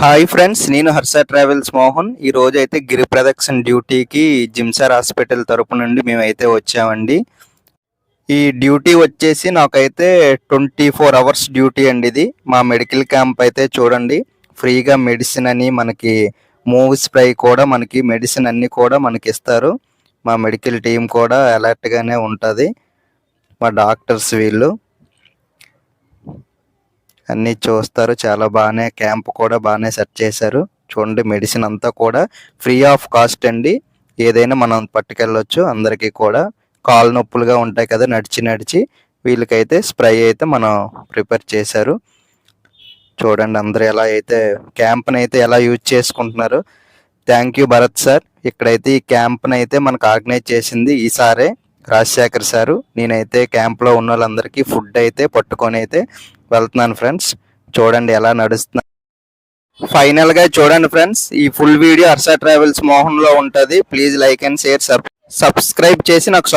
Hi friends నేను Harsha travels Mohan. ఈ రోజు అయితే గిరి ప్రదక్షిణ డ్యూటీకి జిమ్సార్ హాస్పిటల్ తరపు నుండి మేమైతే వచ్చామండి. ఈ డ్యూటీ వచ్చేసి నాకైతే ట్వంటీ ఫోర్ అవర్స్ డ్యూటీ అండి ఇది. మా మెడికల్ క్యాంప్ అయితే చూడండి ఫ్రీగా మెడిసిన్ అని మనకి మూవ్ స్ప్రే కూడా మనకి మెడిసిన్ అన్నీ కూడా మనకి ఇస్తారు మా మెడికల్ టీం కూడా అలర్ట్గానే ఉంటుంది. మా డాక్టర్స్ వీళ్ళు. అన్నీ చూస్తారు. చాలా బాగానే క్యాంప్ కూడా బాగానే సెట్ చేశారు. చూడండి మెడిసిన్ అంతా కూడా ఫ్రీ ఆఫ్ కాస్ట్ అండి. ఏదైనా మనం పట్టుకెళ్ళొచ్చు అందరికీ కూడా. కాలు నొప్పులుగా ఉంటాయి కదా నడిచి నడిచి. వీళ్ళకైతే స్ప్రే అయితే మనం ప్రిపేర్ చేశారు. చూడండి అందరూ ఎలా అయితే క్యాంప్ని అయితే ఎలా యూజ్ చేసుకుంటున్నారు. Thank you Bharat sir. ఇక్కడైతే ఈ క్యాంప్ని అయితే మనకు ఆర్గనైజ్ చేసింది ఈసారే రాజశేఖర్ సారు. నేనైతే క్యాంప్లో ఉన్న వాళ్ళందరికీ ఫుడ్ అయితే పట్టుకొని అయితే వెళ్తున్నాను ఫ్రెండ్స్. చూడండి ఎలా నడుస్తున్నా ఫైనల్గా చూడండి ఫ్రెండ్స్. ఈ ఫుల్ వీడియో అర్సా ట్రావెల్స్ మోహన్లో ఉంటది please like and share subscribe చేసి నాకు